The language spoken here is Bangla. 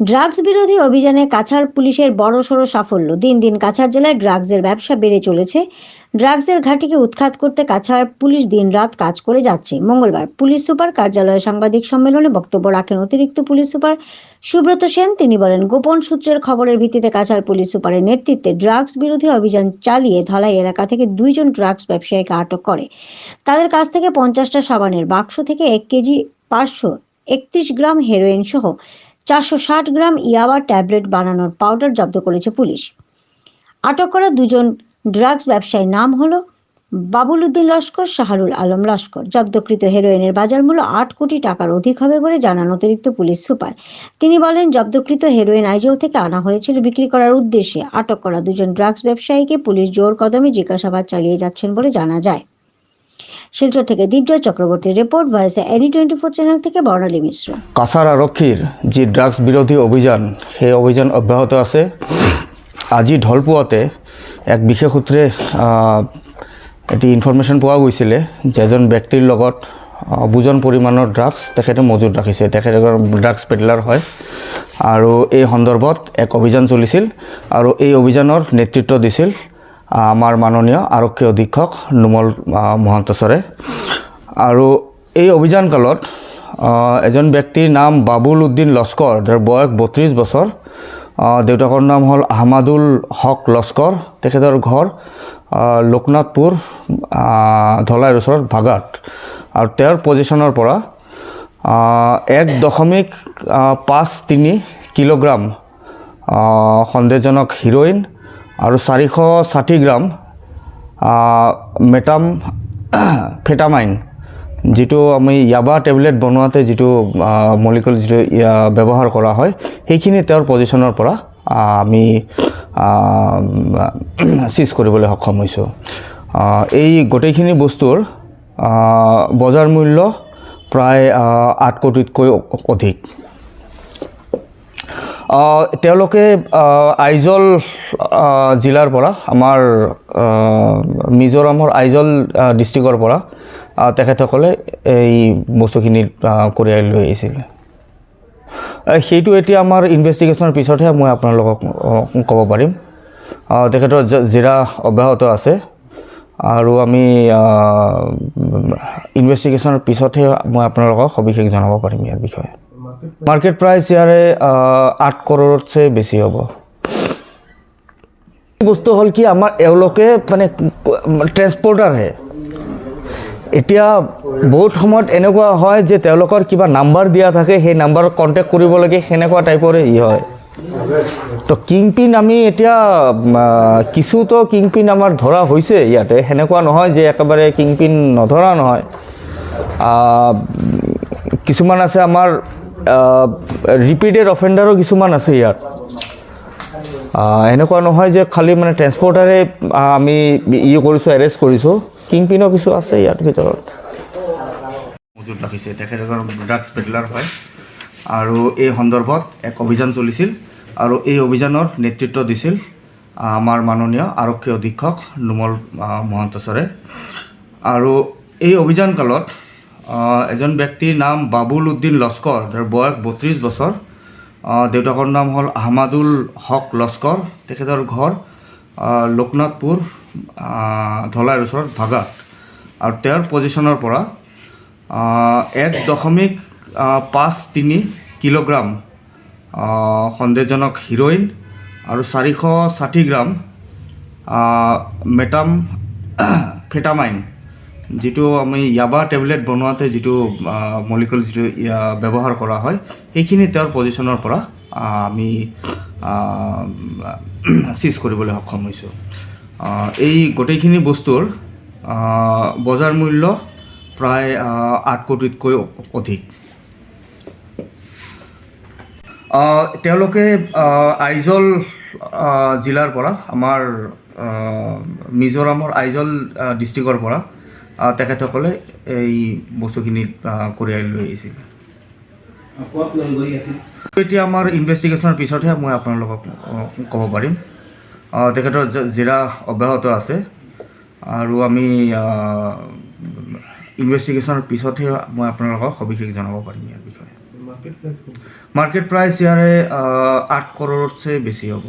ড্রাগস বিরোধী অভিযানে কাছাড় পুলিশের বড়সড় সাফল্য। দিন দিন কাছাড় জেলায় ড্রাগসের ব্যবসা বেড়ে চলেছে। ড্রাগসের ঘাটিকে উৎখাত করতে কাছাড় পুলিশ দিনরাত কাজ করে যাচ্ছে। মঙ্গলবার পুলিশ সুপার কার্যালয়ে সাংবাদিক সম্মেলনে বক্তব্য রাখেন অতিরিক্ত পুলিশ সুপার সুব্রত সেন। তিনি বলেন, গোপন সূত্রের খবরের ভিত্তিতে কাছাড় পুলিশ সুপারের নেতৃত্বে ড্রাগস বিরোধী অভিযান চালিয়ে ধলাই এলাকা থেকে দুইজন ড্রাগস ব্যবসায়ীকে আটক করে। তাদের কাছ থেকে পঞ্চাশটা সাবানের বাক্স থেকে এক কেজি পাঁচশো একত্রিশ গ্রাম হেরোইন সহ চারশো ষাট গ্রাম ইয়াবা ট্যাবলেট বানানোর পাউডার জব্দ করেছে পুলিশ। আটক করা দুজন ড্রাগস ব্যবসায়ীর নাম হলো বাবুল উদ্দিন লস্কর, শাহরুল আলম লস্কর। জব্দকৃত হেরোইনের বাজার মূল্য আট কোটি টাকার অধিক হবে বলে জানান অতিরিক্ত পুলিশ সুপার। তিনি বলেন, জব্দকৃত হেরোইন আইজল থেকে আনা হয়েছিল বিক্রি করার উদ্দেশ্যে। আটক করা দুজন ড্রাগস ব্যবসায়ীকে পুলিশ জোর কদমে জিজ্ঞাসাবাদ চালিয়ে যাচ্ছেন বলে জানা যায়। শিলচর থেকে দীপজয় চক্রবর্তীর রিপোর্ট ভয়েসে এনি টোয়েন্টি ফোর চ্যানেল থেকে বর্ণালী মিশ্র। কাছাৰ আৰক্ষীৰ যি ড্ৰাগছ বিৰোধী অভিযান সেই অভিযান অব্যাহত আছে। আজি ঢলপুৱাতে এক বিশেষ সূত্ৰে এটি ইনফৰ্মেশ্যন পোৱা গৈছিলে যে এজন ব্যক্তিৰ লগত আহ, অবুজন পৰিমাণৰ ড্ৰাগছ তেখেতে মজুত ৰাখিছে। তেখেত এজন ড্ৰাগছ পেডলাৰ হয়। আৰু এই সন্দৰ্ভত এক অভিযান চলিছিল আৰু এই অভিযানৰ নেতৃত্ব দিছিল আমাৰ মাননীয় আৰক্ষী অধীক্ষক নুমল মহন্ত ছাৰে আৰু এই অভিযানকালত এজন ব্যক্তিৰ নাম বাবুল উদ্দিন লস্কৰ যাৰ বয়স বত্ৰিছ বছৰ। দেউতাকৰ নাম হ'ল আহমাদুল হক লস্কৰ। তেখেতৰ ঘৰ লোকনাথপুৰ ধলাইৰ ওচৰত ভাগাত। আৰু তেওঁৰ পজিশ্যনৰ পৰা এক দশমিক পাঁচ তিনি কিলোগ্ৰাম সন্দেহজনক হিৰ'ইন আৰু চাৰিশ ষাঠি গ্ৰাম মেটাম, ফেটামাইন, যিটো আমি ইয়াবা টেবলেট বনোৱাতে যিটো মলিকুল যিটো ব্যৱহাৰ কৰা হয়, সেইখিনি তেওঁৰ পজিশ্যনৰ পৰা আমি চিজ কৰিবলৈ সক্ষম হৈছোঁ। এই গোটেইখিনি বস্তুৰ বজাৰ মূল্য প্ৰায় আঠ কোটিতকৈ অধিক। তেওঁলোকে আইজল জিলাৰ পৰা আমাৰ মিজোৰামৰ আইজল ডিষ্ট্ৰিক্টৰ পৰা তেখেতসকলে এই বস্তুখিনি কঢ়িয়াই লৈ আহিছিল। আহ, সেইটো এতিয়া আমাৰ ইনভেষ্টিগেশ্যনৰ পিছতহে মই আপোনালোকক ক'ব পাৰিম। তেখেতৰ জেৰা অব্যাহত আছে। আৰু আমি ইনভেষ্টিগেশ্যনৰ পিছতহে মই আপোনালোকক সবিশেষ জনাব পাৰিম ইয়াৰ বিষয়ে। মাৰ্কেট প্ৰাইচ ইয়াৰে আহ, আঠ কৰোৰতছে বেছি হ'ব। বস্তু হ'ল কি আমাৰ এওঁলোকে মানে ট্ৰেন্সপৰ্টাৰহে এতিয়া বহুত সময়ত এনেকুৱা হয় যে তেওঁলোকৰ কিবা নাম্বাৰ দিয়া থাকে সেই নাম্বাৰত কণ্টেক্ট কৰিব লাগে সেনেকুৱা টাইপৰে ই হয়। তো কিংপিন আমি এতিয়া কিছুতো কিংপিন আমাৰ ধৰা হৈছে ইয়াতে সেনেকুৱা নহয় যে একেবাৰে কিংপিন নধৰা নহয়। কিছুমান আছে আমাৰ ৰিপিটেড অফেণ্ডাৰো কিছুমান আছে ইয়াত। এনেকুৱা নহয় যে খালি মানে ট্ৰেন্সপৰ্টাৰে আমি ই কৰিছোঁ এৰেষ্ট কৰিছোঁ। কিংপিনো কিছু আছে ইয়াত ভিতৰত। মজুত ৰাখিছে। তেখেত এজন ড্ৰাগছ পেডলাৰ হয়। আৰু এই সন্দৰ্ভত এক অভিযান চলিছিল আৰু এই অভিযানৰ নেতৃত্ব দিছিল আমাৰ মাননীয় আৰক্ষী অধীক্ষক নুমল মহন্ত ছাৰে আৰু এই অভিযানকালত এজন ব্যক্তিৰ নাম বাবুল উদ্দিন লস্কৰ। যাৰ বয়স বত্ৰিছ বছৰ। দেউতাকৰ নাম হ'ল আহমাদুল হক লস্কৰ। তেখেতৰ ঘৰ লোকনাথপুৰ ধলাইৰ ওচৰত ভাগাত। আৰু তেওঁৰ পজিশ্যনৰ পৰা এক দশমিক পাঁচ তিনি কিলোগ্ৰাম সন্দেহজনক হিৰ'ইন আৰু চাৰিশ ষাঠি গ্ৰাম মেটাম, ফেটামাইন। যিটো আমি ইয়াবা টেবলেট বনোৱাতে যিটো মলিকুল যিটো ব্যৱহাৰ কৰা হয়, সেইখিনি তেওঁৰ পজিশ্যনৰ পৰা আমি চিজ কৰিবলৈ সক্ষম হৈছোঁ। এই গোটেইখিনি বস্তুৰ বজাৰ মূল্য প্ৰায় আঠ কোটিতকৈ অধিক। তেওঁলোকে আইজল জিলাৰ পৰা, আমাৰ মিজোৰামৰ আইজল ডিষ্ট্ৰিক্টৰ পৰা তেখেতসকলে এই বস্তুখিনি কঢ়িয়াই লৈ আহিছিল এতিয়া আমাৰ ইনভেষ্টিগেশ্যনৰ পিছতহে মই আপোনালোকক ক'ব পাৰিম। তেখেতৰ জেৰা অব্যাহত আছে। আৰু আমি ইনভেষ্টিগেশ্যনৰ পিছতহে মই আপোনালোকক সবিশেষ জনাব পাৰিম ইয়াৰ বিষয়ে। মার্কেট প্রাইস ইয়াৰে আঠ কৰোৰতছে বেছি হ'ব।